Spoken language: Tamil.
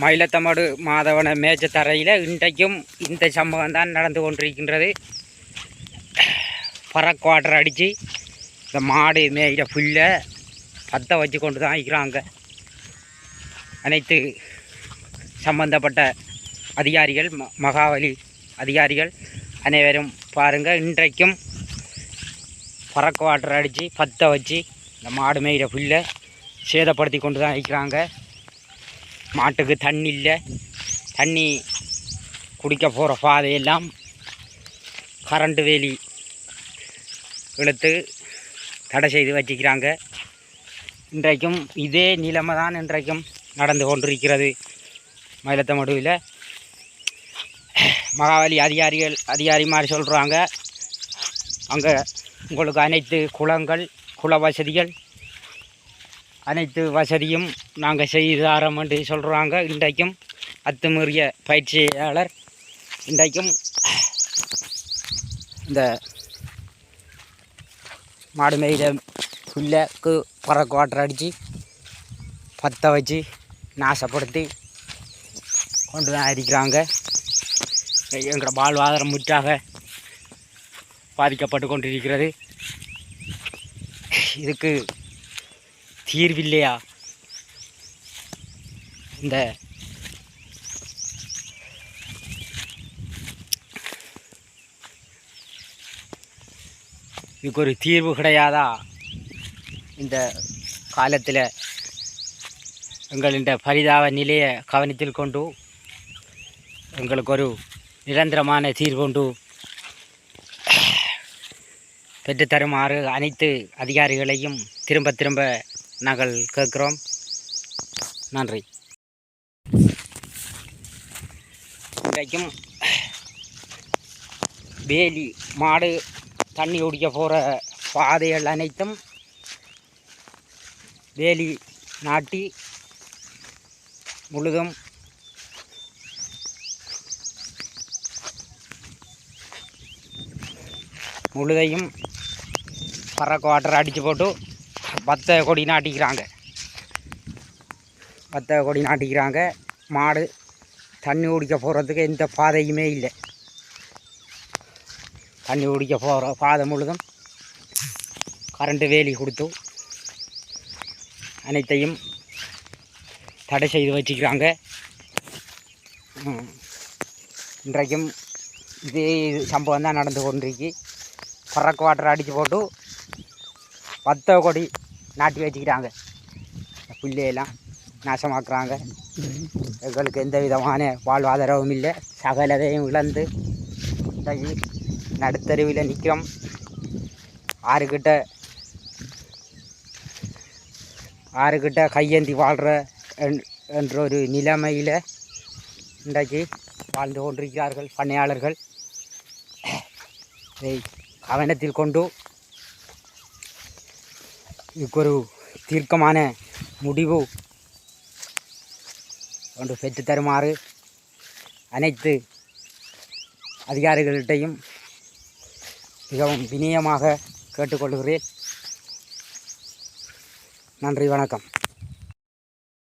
மயிலத்தமடு மாதவன மேச்சத்தரையில் இன்றைக்கும் இந்த சம்பவம் தான் நடந்து கொண்டிருக்கின்றது. பறக்குவாட்டர் அடித்து இந்த மாடு மேய்கிற புல்லை பற்ற வச்சு கொண்டு தான் இருக்கிறாங்க. அனைத்து சம்பந்தப்பட்ட அதிகாரிகள் ம- மகாவலி அதிகாரிகள் அனைவரும் பாருங்கள் இன்றைக்கும் பறக்குவாட்டர் அடித்து பற்ற வச்சு இந்த மாடு மேய்கிற புல்லை சேதப்படுத்தி கொண்டு தான் இருக்கிறாங்க. மாட்டுக்கு தண்ணி இல்லை. தண்ணி குடிக்க போகிற பாதையெல்லாம் கரண்ட்டு வேலி இழுத்து தடை செய்து வச்சுக்கிறாங்க. இன்றைக்கும் இதே நிலைமை தான் இன்றைக்கும் நடந்து கொண்டிருக்கிறது. மயிலத்தமடுவில் மகாவலி அதிகாரிகள் அதிகாரிமார் சொல்கிறாங்க அங்கே உங்களுக்கு அனைத்து குளங்கள் குள வசதிகள் அனைத்து வசதியும் நாங்கள் செய்து தரோம் என்று சொல்கிறாங்க இன்றைக்கும் அத்துமீறிய பயிற்சியாளர் இன்றைக்கும் இந்த மாடு மேய்த புல்லுக்கு பறக்கு வாட்டர் அடித்து பற்ற வச்சு நாசப்படுத்தி கொண்டு தான் இருக்கிறாங்க. எங்களோட வாழ்வாதாரம் முற்றாக பாதிக்கப்பட்டு கொண்டிருக்கிறது. இதுக்கு தீர்வில்லையா? இந்த இதுக்கு ஒரு தீர்வு கிடையாதா? இந்த காலத்தில் எங்களின் பரிதாப நிலையை கவனத்தில் கொண்டு எங்களுக்கு ஒரு நிரந்தரமான தீர்வுண்டு பெற்றுத்தருமாறு அனைத்து அதிகாரிகளையும் திரும்ப திரும்ப நாங்கள் கேட்குறோம். நன்றி. இன்றைக்கும் வேலி மாடு தண்ணி குடிக்க போகிற பாதைகள் அனைத்தும் வேலி நாட்டி முழுதும் முழுதையும் பறக்க வாட்டரை அடித்து போட்டு பத்த கொடி நாட்டிக்கிறாங்க. பத்த கொடி நாட்டிக்கிறாங்க. மாடு தண்ணி குடிக்க போகிறதுக்கு எந்த பாதையுமே இல்லை. தண்ணி குடிக்க போகிற பாதை முழுதும் கரண்ட்டு வேலி கொடுத்து அனைத்தையும் தடை செய்து வச்சுக்கிறாங்க இன்றைக்கும் இதே இது சம்பவம் தான் நடந்து கொண்டிருக்கு. பறக்கு வாட்டர் அடித்து போட்டு பத்த கொடி நாட்டி வச்சுக்கிறாங்க பிள்ளையெல்லாம் புல்லையெல்லாம் நாசமாக்குறாங்க. எங்களுக்கு எந்த விதமான வாழ்வாதாரமும் இல்லை. சகலதையும் இழந்து நடுத்தருவில் நிற்கிறோம் ஆறுகிட்ட ஆறுகிட்ட கையேந்தி வாழ்கிற என்- என்ற ஒரு நிலைமையில் இன்றைக்கு வாழ்ந்து கொண்டிருக்கிறார்கள் பண்ணையாளர்கள். இதை கவனத்தில் கொண்டு இதுக்கு ஒரு தீர்க்கமான முடிவு ஒன்று பெற்றுத் தருமாறு அனைத்து அதிகாரிகளிட்டையும் மிகவும் வினயமாக கேட்டுக்கொள்கிறேன். நன்றி வணக்கம்.